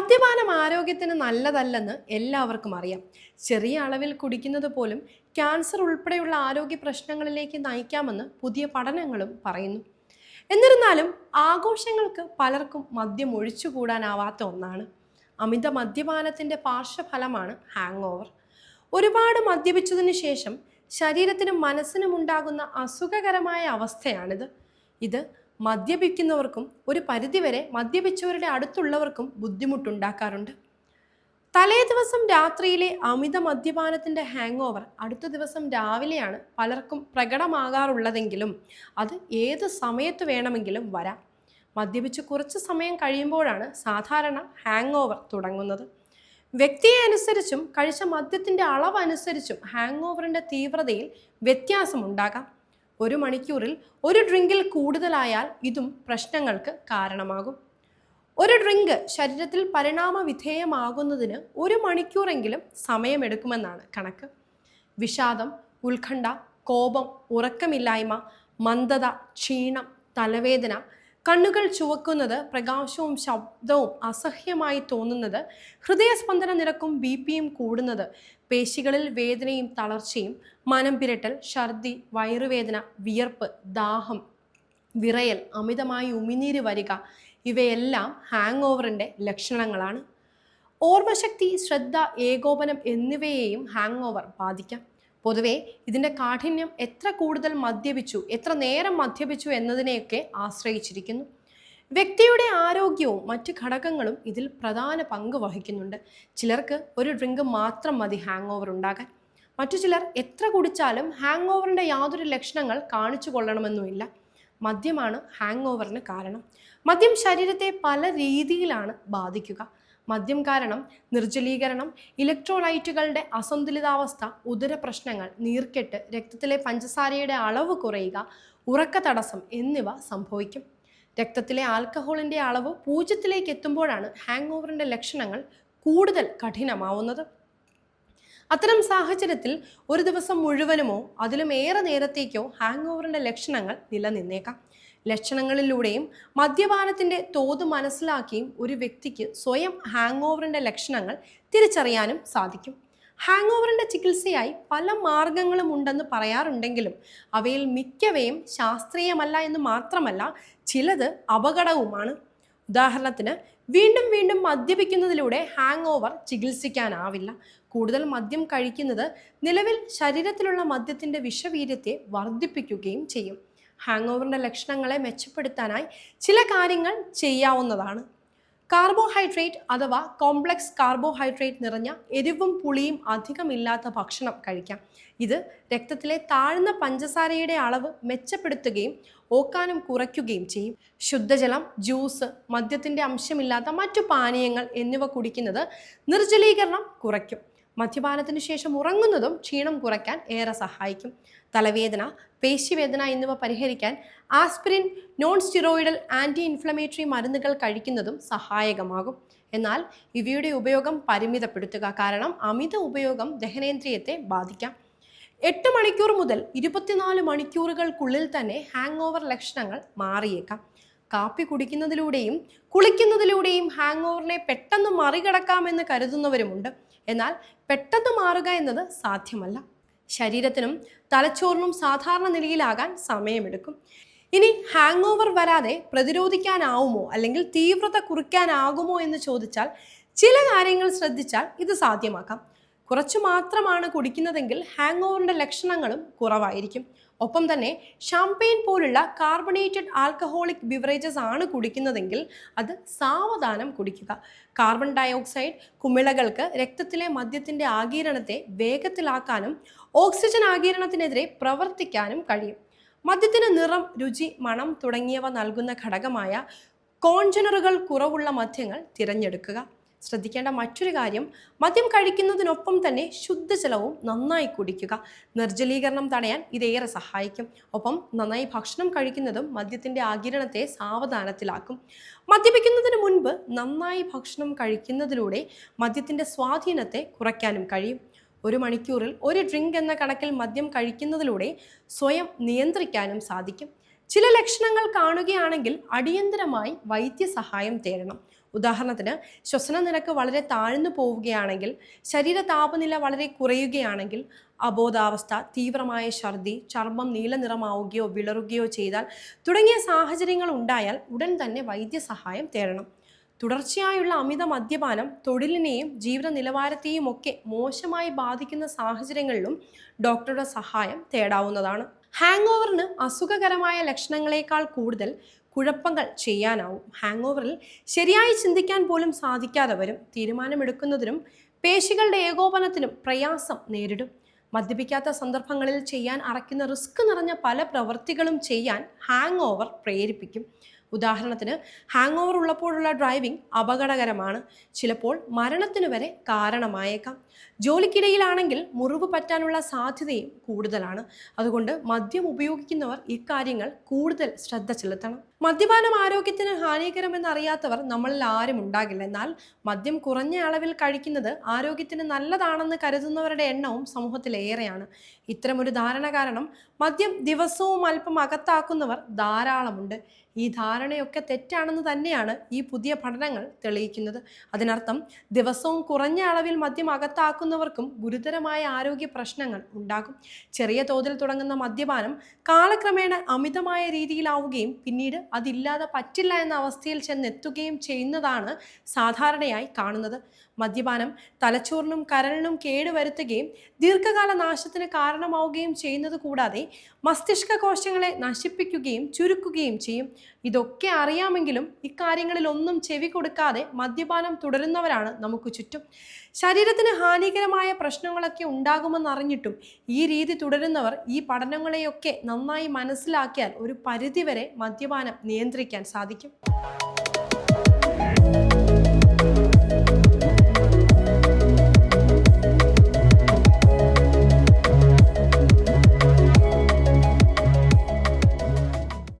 മദ്യപാനം ആരോഗ്യത്തിന് നല്ലതല്ലെന്ന് എല്ലാവർക്കും അറിയാം. ചെറിയ അളവിൽ കുടിക്കുന്നത് പോലും ക്യാൻസർ ഉൾപ്പെടെയുള്ള ആരോഗ്യ പ്രശ്നങ്ങളിലേക്ക് നയിക്കാമെന്ന് പുതിയ പഠനങ്ങളും പറയുന്നു. എന്നിരുന്നാലും ആഘോഷങ്ങൾക്ക് പലർക്കും മദ്യം ഒഴിച്ചുകൂടാനാവാത്ത ഒന്നാണ്. അമിത മദ്യപാനത്തിന്റെ പാർശ്വഫലമാണ് ഹാങ് ഓവർ ഒരുപാട് മദ്യപിച്ചതിന് ശേഷം ശരീരത്തിനും മനസ്സിനും ഉണ്ടാകുന്ന അസുഖകരമായ അവസ്ഥയാണിത്. ഇത് മദ്യപിക്കുന്നവർക്കും ഒരു പരിധിവരെ മദ്യപിച്ചവരുടെ അടുത്തുള്ളവർക്കും ബുദ്ധിമുട്ടുണ്ടാക്കാറുണ്ട്. തലേ ദിവസം രാത്രിയിലെ അമിത മദ്യപാനത്തിന്റെ ഹാങ് ഓവർ അടുത്ത ദിവസം രാവിലെയാണ് പലർക്കും പ്രകടമാകാറുള്ളതെങ്കിലും അത് ഏത് സമയത്ത് വേണമെങ്കിലും വരാം. മദ്യപിച്ച് കുറച്ച് സമയം കഴിയുമ്പോഴാണ് സാധാരണ ഹാങ് ഓവർ തുടങ്ങുന്നത്. വ്യക്തിയെ അനുസരിച്ചും കഴിച്ച മദ്യത്തിന്റെ അളവനുസരിച്ചും ഹാങ് ഓവറിന്റെ തീവ്രതയിൽ വ്യത്യാസമുണ്ടാകാം. ഒരു മണിക്കൂറിൽ ഒരു ഡ്രിങ്കിൽ കൂടുതലായാൽ ഇതും പ്രശ്നങ്ങൾക്ക് കാരണമാകും. ഒരു ഡ്രിങ്ക് ശരീരത്തിൽ പരിണാമ വിധേയമാകുന്നതിന് ഒരു മണിക്കൂറെങ്കിലും സമയമെടുക്കുമെന്നാണ് കണക്ക്. വിഷാദം ഉത്കണ്ഠ കോപം ഉറക്കമില്ലായ്മ മന്ദത ക്ഷീണം തലവേദന കണ്ണുകൾ ചുവക്കുന്നത് പ്രകാശവും ശബ്ദവും അസഹ്യമായി തോന്നുന്നത് ഹൃദയസ്പന്ദന നിരക്കും ബി പിയും കൂടുന്നത് പേശികളിൽ വേദനയും തളർച്ചയും മനം പിരട്ടൽ ഛർദി വയറുവേദന വിയർപ്പ് ദാഹം വിറയൽ അമിതമായി ഉമിനീര് വരിക ഇവയെല്ലാം ഹാങ് ഓവറിന്റെ ലക്ഷണങ്ങളാണ്. ഓർമ്മശക്തി ശ്രദ്ധ ഏകോപനം എന്നിവയെയും ഹാങ് ഓവർ ബാധിക്കാം. പൊതുവേ ഇതിന്റെ കാഠിന്യം എത്ര കൂടുതൽ മദ്യപിച്ചു എത്ര നേരം മദ്യപിച്ചു എന്നതിനെയൊക്കെ ആശ്രയിച്ചിരിക്കുന്നു. വ്യക്തിയുടെ ആരോഗ്യവും മറ്റ് ഘടകങ്ങളും ഇതിൽ പ്രധാന പങ്ക് വഹിക്കുന്നുണ്ട്. ചിലർക്ക് ഒരു ഡ്രിങ്ക് മാത്രം മതി ഹാങ് ഓവർ ഉണ്ടാകാൻ. മറ്റു ചിലർ എത്ര കുടിച്ചാലും ഹാങ് ഓവറിന്റെ യാതൊരു ലക്ഷണങ്ങൾ കാണിച്ചു കൊള്ളണമെന്നുമില്ല. മദ്യമാണ് ഹാങ് ഓവറിന് കാരണം. മദ്യം ശരീരത്തെ പല രീതിയിലാണ് ബാധിക്കുക. മദ്യം കാരണം നിർജലീകരണം ഇലക്ട്രോലൈറ്റുകളുടെ അസന്തുലിതാവസ്ഥ ഉദര പ്രശ്നങ്ങൾ നീർക്കെട്ട് രക്തത്തിലെ പഞ്ചസാരയുടെ അളവ് കുറയുക ഉറക്ക തടസ്സം എന്നിവ സംഭവിക്കും. രക്തത്തിലെ ആൽക്കഹോളിന്റെ അളവ് പൂജ്യത്തിലേക്ക് എത്തുമ്പോഴാണ് ഹാങ് ഓവറിന്റെ ലക്ഷണങ്ങൾ കൂടുതൽ കഠിനമാവുന്നത്. അത്തരം സാഹചര്യത്തിൽ ഒരു ദിവസം മുഴുവനുമോ അതിലും ഏറെ നേരത്തേക്കോ ഹാങ് ഓവറിന്റെ ലക്ഷണങ്ങൾ നിലനിന്നേക്കാം. ലക്ഷണങ്ങളിലൂടെയും മദ്യപാനത്തിന്റെ തോത് മനസ്സിലാക്കിയും ഒരു വ്യക്തിക്ക് സ്വയം ഹാങ് ഓവറിന്റെ ലക്ഷണങ്ങൾ തിരിച്ചറിയാനും സാധിക്കും. ഹാങ് ഓവറിന്റെ ചികിത്സയായി പല മാർഗങ്ങളും ഉണ്ടെന്ന് പറയാറുണ്ടെങ്കിലും അവയിൽ മിക്കവയും ശാസ്ത്രീയമല്ല എന്ന് മാത്രമല്ല ചിലത് അപകടവുമാണ്. ഉദാഹരണത്തിന് വീണ്ടും വീണ്ടും മദ്യപിക്കുന്നതിലൂടെ ഹാങ് ഓവർ ചികിത്സിക്കാനാവില്ല. കൂടുതൽ മദ്യം കഴിക്കുന്നത് നിലവിൽ ശരീരത്തിലുള്ള മദ്യത്തിന്റെ വിഷവീര്യത്തെ വർദ്ധിപ്പിക്കുകയും ചെയ്യും. ഹാങ് ഓവറിന്റെ ലക്ഷണങ്ങളെ മെച്ചപ്പെടുത്താനായി ചില കാര്യങ്ങൾ ചെയ്യാവുന്നതാണ്. കാർബോഹൈഡ്രേറ്റ് അഥവാ കോംപ്ലക്സ് കാർബോഹൈഡ്രേറ്റ് നിറഞ്ഞ എരിവും പുളിയും അധികമില്ലാത്ത ഭക്ഷണം കഴിക്കാം. ഇത് രക്തത്തിലെ താഴ്ന്ന പഞ്ചസാരയുടെ അളവ് മെച്ചപ്പെടുത്തുകയും ഓക്കാനം കുറയ്ക്കുകയും ചെയ്യും. ശുദ്ധജലം ജ്യൂസ് മദ്യത്തിന്റെ അംശമില്ലാത്ത മറ്റു പാനീയങ്ങൾ എന്നിവ കുടിക്കുന്നത് നിർജലീകരണം കുറയ്ക്കും. മദ്യപാനത്തിന് ശേഷം ഉറങ്ങുന്നതും ക്ഷീണം കുറയ്ക്കാൻ ഏറെ സഹായിക്കും. തലവേദന പേശിവേദന എന്നിവ പരിഹരിക്കാൻ aspirin non steroidal anti inflammatory മരുന്നുകൾ കഴിക്കുന്നതും സഹായകമാകും. എന്നാൽ ഇവയുടെ ഉപയോഗം പരിമിതപ്പെടുത്തുക കാരണം അമിത ഉപയോഗം ദഹനേന്ദ്രിയത്തെ ബാധിക്കാം. എട്ട് മണിക്കൂർ മുതൽ ഇരുപത്തിനാല് മണിക്കൂറുകൾക്കുള്ളിൽ തന്നെ ഹാങ് ഓവർ ലക്ഷണങ്ങൾ മാറിയേക്കാം. കാപ്പി കുടിക്കുന്നതിലൂടെയും കുളിക്കുന്നതിലൂടെയും ഹാങ് ഓവറിനെ പെട്ടെന്ന് മറികടക്കാമെന്ന് കരുതുന്നവരുമുണ്ട്. എന്നാൽ പെട്ടെന്ന് മാറുക എന്നത് സാധ്യമല്ല. ശരീരത്തിനും തലച്ചോറിനും സാധാരണ നിലയിലാകാൻ സമയമെടുക്കും. ഇനി ഹാങ് ഓവർ വരാതെ പ്രതിരോധിക്കാനാവുമോ അല്ലെങ്കിൽ തീവ്രത കുറിക്കാനാകുമോ എന്ന് ചോദിച്ചാൽ ചില കാര്യങ്ങൾ ശ്രദ്ധിച്ചാൽ ഇത് സാധ്യമാക്കാം. കുറച്ചു മാത്രമാണ് കുടിക്കുന്നതെങ്കിൽ ഹാങ് ഓവറിന്റെ ലക്ഷണങ്ങളും കുറവായിരിക്കും. ഒപ്പം തന്നെ ഷാംപെയിൻ പോലുള്ള കാർബണേറ്റഡ് ആൽക്കഹോളിക് ബിവറേജസ് ആണ് കുടിക്കുന്നതെങ്കിൽ അത് സാവധാനം കുടിക്കുക. കാർബൺ ഡയോക്സൈഡ് കുമിളകൾക്ക് രക്തത്തിലെ മദ്യത്തിന്റെ ആകിരണത്തെ വേഗത്തിലാക്കാനും ഓക്സിജൻ ആകിരണത്തിനെതിരെ പ്രവർത്തിക്കാനും കഴിയും. മദ്യത്തിന് നിറം രുചി മണം തുടങ്ങിയവ നൽകുന്ന ഘടകമായ കോൺജനറുകൾ കുറവുള്ള മദ്യങ്ങൾ തിരഞ്ഞെടുക്കുക. ശ്രദ്ധിക്കേണ്ട മറ്റൊരു കാര്യം മദ്യം കഴിക്കുന്നതിനൊപ്പം തന്നെ ശുദ്ധജലവും നന്നായി കുടിക്കുക. നിർജലീകരണം തടയാൻ ഇതേറെ സഹായിക്കും. ഒപ്പം നന്നായി ഭക്ഷണം കഴിക്കുന്നതും മദ്യത്തിന്റെ ആകിരണത്തെ സാവധാനത്തിലാക്കും. മദ്യപിക്കുന്നതിന് മുൻപ് നന്നായി ഭക്ഷണം കഴിക്കുന്നതിലൂടെ മദ്യത്തിന്റെ സ്വാധീനത്തെ കുറയ്ക്കാനും കഴിയും. ഒരു മണിക്കൂറിൽ ഒരു ഡ്രിങ്ക് എന്ന കണക്കിൽ മദ്യം കഴിക്കുന്നതിലൂടെ സ്വയം നിയന്ത്രിക്കാനും സാധിക്കും. ചില ലക്ഷണങ്ങൾ കാണുകയാണെങ്കിൽ അടിയന്തരമായി വൈദ്യസഹായം തേടണം. ഉദാഹരണത്തിന് ശ്വസന നിരക്ക് വളരെ താഴ്ന്നു പോവുകയാണെങ്കിൽ ശരീര താപനില വളരെ കുറയുകയാണെങ്കിൽ അബോധാവസ്ഥ തീവ്രമായ ഛർദി ചർമ്മം നീലനിറമാവുകയോ വിളറുകയോ ചെയ്താൽ തുടങ്ങിയ സാഹചര്യങ്ങൾ ഉണ്ടായാൽ ഉടൻ തന്നെ വൈദ്യസഹായം തേടണം. തുടർച്ചയായുള്ള അമിത മദ്യപാനം തൊഴിലിനെയും ജീവിത നിലവാരത്തെയും ഒക്കെ മോശമായി ബാധിക്കുന്ന സാഹചര്യങ്ങളിലും ഡോക്ടറുടെ സഹായം തേടാവുന്നതാണ്. ഹാങ് ഓവറിന് അസുഖകരമായ ലക്ഷണങ്ങളെക്കാൾ കൂടുതൽ കുഴപ്പങ്ങൾ ചെയ്യാനാവും. ഹാങ് ഓവറിൽ ശരിയായി ചിന്തിക്കാൻ പോലും സാധിക്കാതെ വരും തീരുമാനമെടുക്കുന്നതിനും പേശികളുടെ ഏകോപനത്തിനും പ്രയാസം നേരിടും. മദ്യപിക്കാത്ത സന്ദർഭങ്ങളിൽ ചെയ്യാൻ അറയ്ക്കുന്ന റിസ്ക് നിറഞ്ഞ പല പ്രവൃത്തികളും ചെയ്യാൻ ഹാങ് ഓവർ പ്രേരിപ്പിക്കും. ഉദാഹരണത്തിന് ഹാങ് ഓവർ ഉള്ളപ്പോഴുള്ള ഡ്രൈവിംഗ് അപകടകരമാണ്. ചിലപ്പോൾ മരണത്തിനു വരെ കാരണമായേക്കാം. ജോലിക്കിടയിലാണെങ്കിൽ മുറിവ് പറ്റാനുള്ള സാധ്യതയും കൂടുതലാണ്. അതുകൊണ്ട് മദ്യം ഉപയോഗിക്കുന്നവർ ഇക്കാര്യങ്ങൾ കൂടുതൽ ശ്രദ്ധ ചെലുത്തണം. മദ്യപാനം ആരോഗ്യത്തിന് ഹാനികരമെന്നറിയാത്തവർ നമ്മളിൽ ആരും ഉണ്ടാകില്ല. എന്നാൽ മദ്യം കുറഞ്ഞ അളവിൽ കഴിക്കുന്നത് ആരോഗ്യത്തിന് നല്ലതാണെന്ന് കരുതുന്നവരുടെ എണ്ണവും സമൂഹത്തിലേറെയാണ്. ഇത്തരമൊരു ധാരണ കാരണം മദ്യം ദിവസവും അല്പം അകത്താക്കുന്നവർ ധാരാളമുണ്ട്. ഈ ധാരണയൊക്കെ തെറ്റാണെന്ന് തന്നെയാണ് ഈ പുതിയ പഠനങ്ങൾ തെളിയിക്കുന്നത്. അതിനർത്ഥം ദിവസവും കുറഞ്ഞ അളവിൽ മദ്യം അകത്താക്കുന്നവർക്കും ഗുരുതരമായ ആരോഗ്യ പ്രശ്നങ്ങൾ ഉണ്ടാകും. ചെറിയ തോതിൽ തുടങ്ങുന്ന മദ്യപാനം കാലക്രമേണ അമിതമായ രീതിയിലാവുകയും പിന്നീട് അതില്ലാതെ പറ്റില്ല എന്ന അവസ്ഥയിൽ ചെന്നെത്തുകയും ചെയ്യുന്നതാണ് സാധാരണയായി കാണുന്നത്. മദ്യപാനം തലച്ചോറിനും കരളിനും കേടുവരുത്തുകയും ദീർഘകാല നാശത്തിന് കാരണമാവുകയും ചെയ്യുന്നത് കൂടാതെ മസ്തിഷ്ക കോശങ്ങളെ നശിപ്പിക്കുകയും ചുരുക്കുകയും ചെയ്യും. ഇതൊക്കെ അറിയാമെങ്കിലും ഇക്കാര്യങ്ങളിൽ ഒന്നും ചെവി കൊടുക്കാതെ മദ്യപാനം തുടരുന്നവരാണ് നമുക്ക് ചുറ്റും. ശരീരത്തിന് ഹാനികരമായ പ്രശ്നങ്ങളൊക്കെ ഉണ്ടാകുമെന്നറിഞ്ഞിട്ടും ഈ രീതി തുടരുന്നവർ ഈ പഠനങ്ങളെയൊക്കെ നന്നായി മനസ്സിലാക്കിയാൽ ഒരു പരിധിവരെ മദ്യപാനം നിയന്ത്രിക്കാൻ സാധിക്കും.